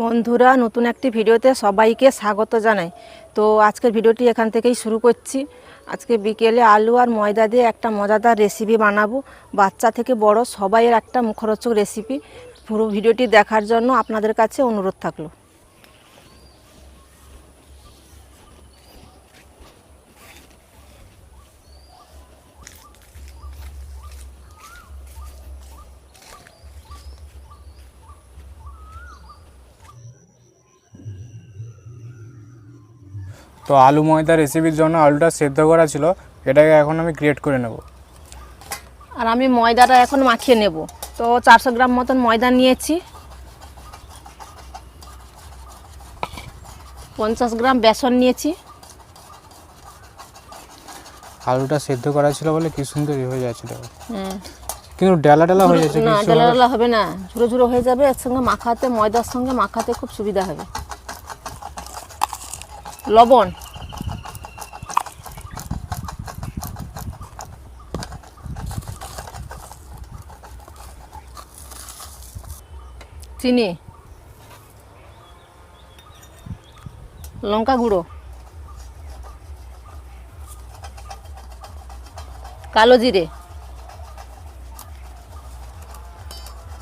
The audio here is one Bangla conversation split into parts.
বন্ধুরা, নতুন একটি ভিডিওতে সবাইকে স্বাগত জানাই। তো আজকের ভিডিওটি এখান থেকেই শুরু করছি। আজকে বিকেলে আলু আর ময়দা দিয়ে একটা মজাদার রেসিপি বানাবো। বাচ্চা থেকে বড় সবাইয়ের একটা মুখরোচক রেসিপি পুরো ভিডিওটি দেখার জন্য আপনাদের কাছে অনুরোধ থাকল। তো আলু ময়দা রেসিপির জন্য আলুটা সেদ্ধ করা ছিল এটাকে এখন আমি গ্রেট করে নেব। আর আমি ময়দাটা এখন মাখিয়ে নেব। তো চারশো গ্রাম মতন ময়দা নিয়েছি। পঞ্চাশ গ্রাম বেসন নিয়েছি। আলুটা সেদ্ধ করা ছিল বলে কি সুন্দর হয়ে যাচ্ছে দেখো। হুম। কিন্তু ডালা ডেলা হয়ে যাচ্ছে না ডেলা ডেলা হবে না। ঝুরো ঝুরো হয়ে যাবে এর সঙ্গে মাখাতে ময়দার সঙ্গে মাখাতে খুব সুবিধা হবে। লবণ। চিনি। লঙ্কা গুঁড়ো। কালো জিরে।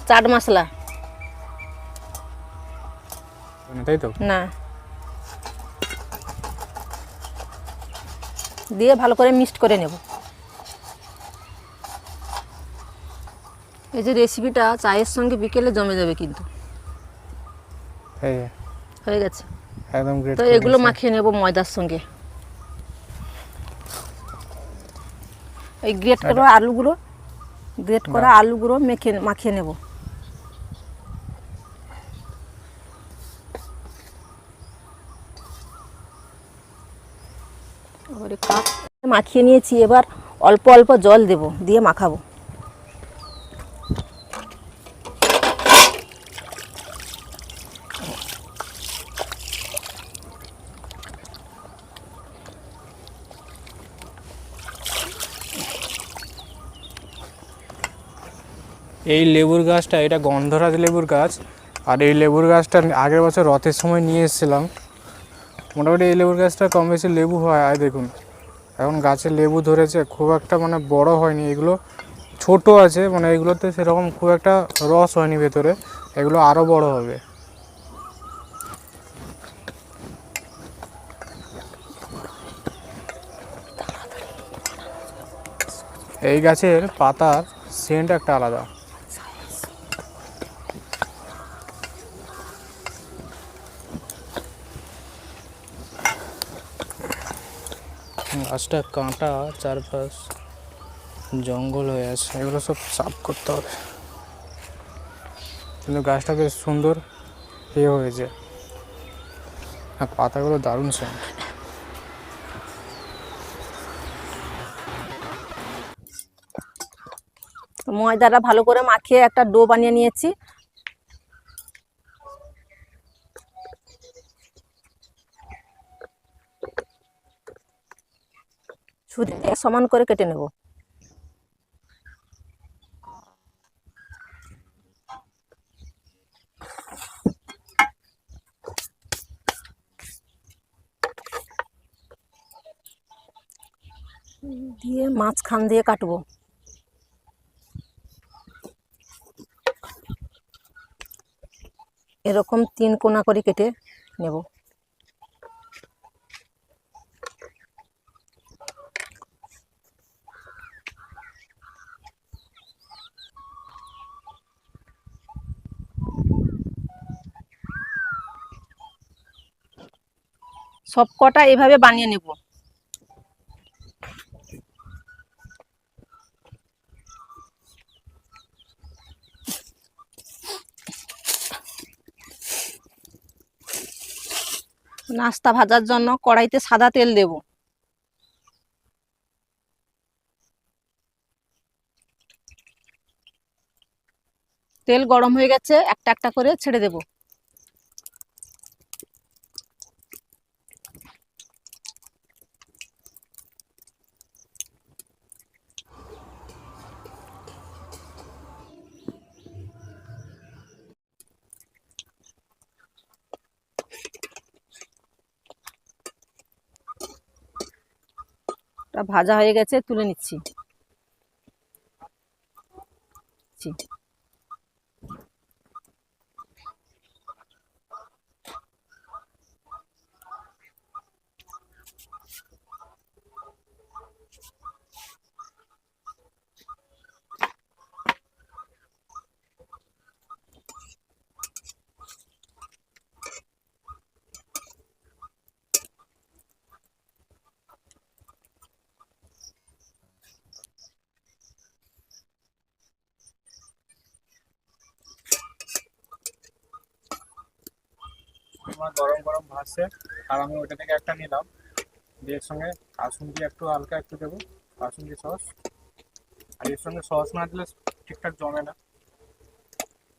চাট মশলা। তাই তো? না। দিয়ে ভালো করে মিক্সড করে নেব। এই যে রেসিপিটা চায়ের সঙ্গে বিকেলে জমে যাবে কিন্তু। হয়ে। গেছে। একদম গ্রেট তো এগুলো মাখিয়ে নেব ময়দার সঙ্গে। এই গ্রেট করা আলুগুলো গ্রেট করা আলুগুলো মেখে মাখিয়ে নেব। মাখিয়ে নিয়েছি, এবার অল্প অল্প জল দেব, দিয়ে মাখাবো। এই লেবুর গাছটা, এটা গন্ধরাজ লেবুর গাছ, আর এই লেবুর গাছটা আগের বছর রথের সময় নিয়ে এসেছিলাম। মোটামুটি এই লেবুর গাছটা কম বেশি লেবু হয়, আয় দেখুন। এখন গাছে লেবু ধরেছে, খুব একটা মানে বড় হয়নি। এগুলো ছোট আছে মানে এগুলোতে সেরকম খুব একটা রস হয়নি ভেতরে। এগুলো আরও বড় হবে। এই গাছের পাতার সেন্ট একটা আলাদা। গাছটা, কাঁটা, চারপাশ জঙ্গল হয়ে আছে। এগুলো সব সাফ করতে হবে। কিন্তু গাছটা বেশ সুন্দর ইয়ে হয়েছে। আর পাতাগুলো দারুণ সেন্ট ময়দাটা ভালো করে মাখিয়ে একটা ডো বানিয়ে নিয়েছি। ছুরি সমান করে কেটে নেব। দিয়ে মাঝখান দিয়ে কাটবো। এরকম তিন কোনা করে কেটে নেব। সব কটা এভাবে বানিয়ে নেব। নাস্তা ভাজার জন্য কড়াইতে সাদা তেল দেব। তেল গরম হয়ে গেছে, একটা একটা করে ছেড়ে দেব। ভাজা হয়ে গেছে তুলে নিচ্ছি। তোমার গরম গরম ভাসছে আর আমি ওইটা থেকে একটা নিলাম। দিয়ে এর সঙ্গে কাসুন্দি একটু হালকা একটু দেবো কাসুন্দি সস। আর এর সঙ্গে সস না দিলে ঠিকঠাক জমে না।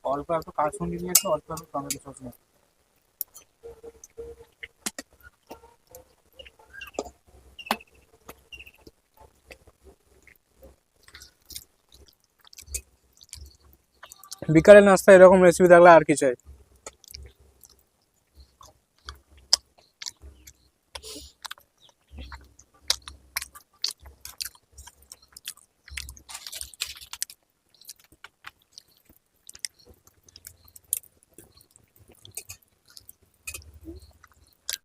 অল্প একটু কাসুন্দি দিয়েছে অল্প একটু টমেটো সস নিয়ে। বিকালের নাস্তা এরকম রেসিপি থাকলে আর কি চাই?